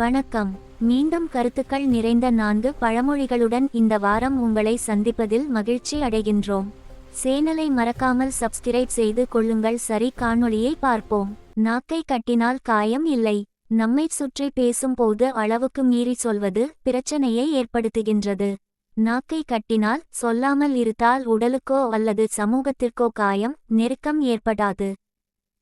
வணக்கம். மீண்டும் கருத்துக்கள் நிறைந்த நான்கு பழமொழிகளுடன் இந்த வாரம் உங்களை சந்திப்பதில் மகிழ்ச்சி அடைகின்றோம். சேனலை மறக்காமல் சப்ஸ்கிரைப் செய்து கொள்ளுங்கள். சரி காணொளியை பார்ப்போம். நாக்கை கட்டினால் காயம் இல்லை. நம்மை சுற்றி பேசும்போது அளவுக்கு மீறி சொல்வது பிரச்சனையை ஏற்படுத்துகின்றது. நாக்கை கட்டினால் சொல்லாமல் இருத்தால் உடலுக்கோ அல்லது சமூகத்திற்கோ காயம் நெருக்கம் ஏற்படாது.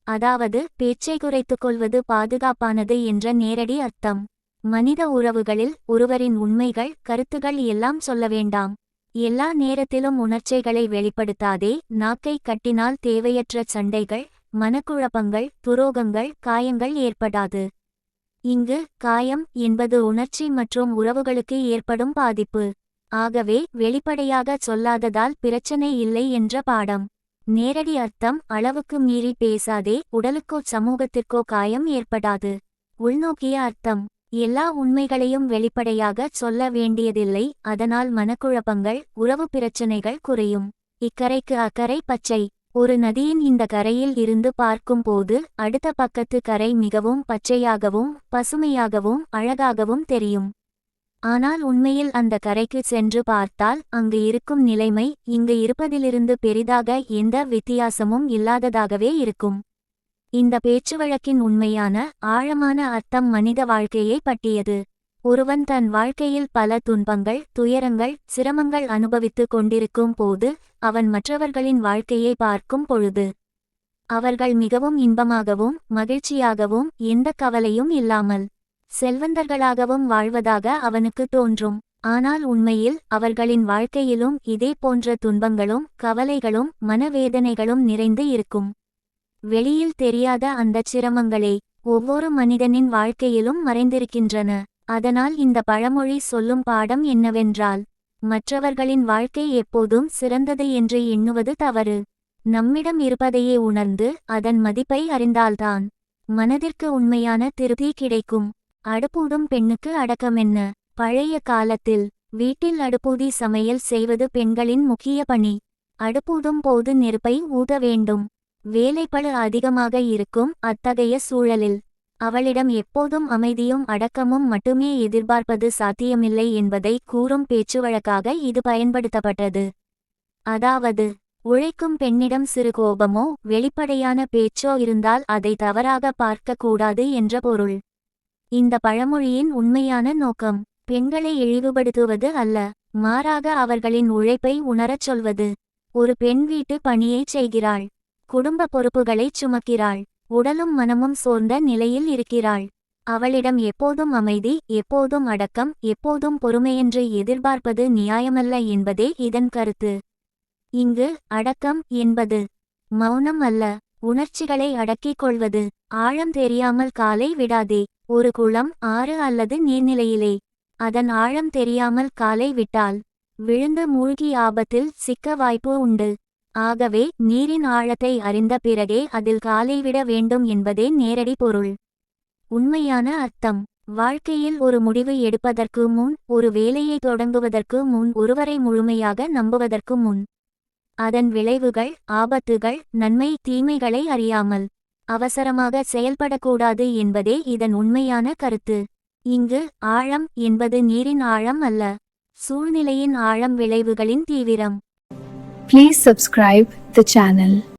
அதாவது பேச்சை குறைத்துக் கொள்வது பாதுகாப்பானது என்ற நேரடி அர்த்தம். மனித உறவுகளில் ஒருவரின் உண்மைகள் கருத்துகள் எல்லாம் சொல்ல வேண்டாம். எல்லா நேரத்திலும் உணர்ச்சிகளை வெளிப்படுத்தாதே நாக்கை கட்டினால் தேவையற்ற சண்டைகள் மனக்குழப்பங்கள் துரோகங்கள் காயங்கள் ஏற்படாது. இங்கு காயம் என்பது உணர்ச்சி மற்றும் உறவுகளுக்கு ஏற்படும் பாதிப்பு. ஆகவே வெளிப்படையாக சொல்லாததால் பிரச்சனை இல்லை என்ற பாடம். நேரடி அர்த்தம் அளவுக்கு மீறி பேசாதே உடலுக்கோ சமூகத்திற்கோ காயம் ஏற்படாது. உள்நோக்கிய அர்த்தம். எல்லா உண்மைகளையும் வெளிப்படையாக சொல்ல வேண்டியதில்லை அதனால் மனக்குழப்பங்கள் உறவு பிரச்சனைகள் குறையும். இக்கரைக்கு அக்கறை பச்சை. ஒரு நதியின் இந்த கரையில் இருந்து பார்க்கும்போது அடுத்த பக்கத்து கரை மிகவும் பச்சையாகவும் பசுமையாகவும் அழகாகவும் தெரியும். ஆனால் உண்மையில் அந்த கரைக்கு சென்று பார்த்தால் அங்கு இருக்கும் நிலைமை இங்கு இருப்பதிலிருந்து பெரிதாக எந்த வித்தியாசமும் இல்லாததாகவே இருக்கும். இந்த பேச்சுவழக்கின் உண்மையான ஆழமான அர்த்தம் மனித வாழ்க்கையை பட்டியது ஒருவன் தன் வாழ்க்கையில் பல துன்பங்கள் துயரங்கள் சிரமங்கள் அனுபவித்துக் கொண்டிருக்கும் போது அவன் மற்றவர்களின் வாழ்க்கையை பார்க்கும் பொழுது அவர்கள் மிகவும் இன்பமாகவும் மகிழ்ச்சியாகவும் எந்த கவலையும் இல்லாமல் செல்வந்தர்களாகவும் வாழ்வதாக அவனுக்கு தோன்றும். ஆனால் உண்மையில் அவர்களின் வாழ்க்கையிலும் இதே போன்ற துன்பங்களும் கவலைகளும் மனவேதனைகளும் நிறைந்து இருக்கும். வெளியில் தெரியாத அந்தச் சிரமங்களே ஒவ்வொரு மனிதனின் வாழ்க்கையிலும் மறைந்திருக்கின்றன. அதனால் இந்த பழமொழி சொல்லும் பாடம் என்னவென்றால் மற்றவர்களின் வாழ்க்கை எப்போதும் சிறந்தது என்று எண்ணுவது தவறு. நம்மிடம் இருப்பதையே உணர்ந்து அதன் மதிப்பை அறிந்தால்தான் மனதிற்கு உண்மையான திருப்தி கிடைக்கும். அடுப்பூதும் பெண்ணுக்கு அடக்கமென்ன? பழைய காலத்தில் வீட்டில் அடுப்பூதி சமையல் செய்வது பெண்களின் முக்கிய பணி. அடுப்பூதும் போது நெருப்பை ஊத வேண்டும். வேலைப்பளு அதிகமாக இருக்கும் அத்தகைய சூழலில். அவளிடம் எப்போதும் அமைதியும் அடக்கமும் மட்டுமே எதிர்பார்ப்பது சாத்தியமில்லை என்பதை கூறும் பேச்சுவழக்காக இது பயன்படுத்தப்பட்டது. அதாவது உழைக்கும் பெண்ணிடம் சிறு கோபமோ வெளிப்படையான பேச்சோ இருந்தால் அதை தவறாக பார்க்கக்கூடாது என்ற பொருள். இந்த பழமொழியின் உண்மையான நோக்கம் பெண்களை இழிவுபடுத்துவது அல்ல மாறாக அவர்களின் உழைப்பை உணரச் சொல்வது. ஒரு பெண் வீட்டு பணியைச் செய்கிறாள் குடும்ப பொறுப்புகளைச் சுமக்கிறாள் உடலும் மனமும் சோர்ந்த நிலையில் இருக்கிறாள். அவளிடம் எப்போதும் அமைதி எப்போதும் அடக்கம் எப்போதும் பொறுமையென்று எதிர்பார்ப்பது நியாயமல்ல என்பதே இதன் கருத்து. இங்கு அடக்கம் என்பது மௌனம் அல்ல. உணர்ச்சிகளை அடக்கிக் கொள்வது. ஆழம் தெரியாமல் காலை விடாதே. ஒரு குளம் ஆறு அல்லது நீர்நிலையிலே. அதன் ஆழம் தெரியாமல் காலை விட்டால் விழுந்து மூழ்கி ஆபத்தில் சிக்க வாய்ப்பு உண்டு. ஆகவே நீரின் ஆழத்தை அறிந்த பிறகே அதில் காலை விட வேண்டும் என்பதே நேரடி பொருள். உண்மையான அர்த்தம். வாழ்க்கையில் ஒரு முடிவு எடுப்பதற்கு முன் ஒரு வேலையை தொடங்குவதற்கு முன் ஒருவரை முழுமையாக நம்புவதற்கு முன். அதன் விளைவுகள் ஆபத்துகள் நன்மை தீமைகளை அறியாமல் அவசரமாக செயல்படக்கூடாது என்பதே இதன் உண்மையான கருத்து இங்கு ஆழம் என்பது நீரின் ஆழம் அல்ல சூழ்நிலையின் ஆழம் விளைவுகளின் தீவிரம் Please subscribe the channel.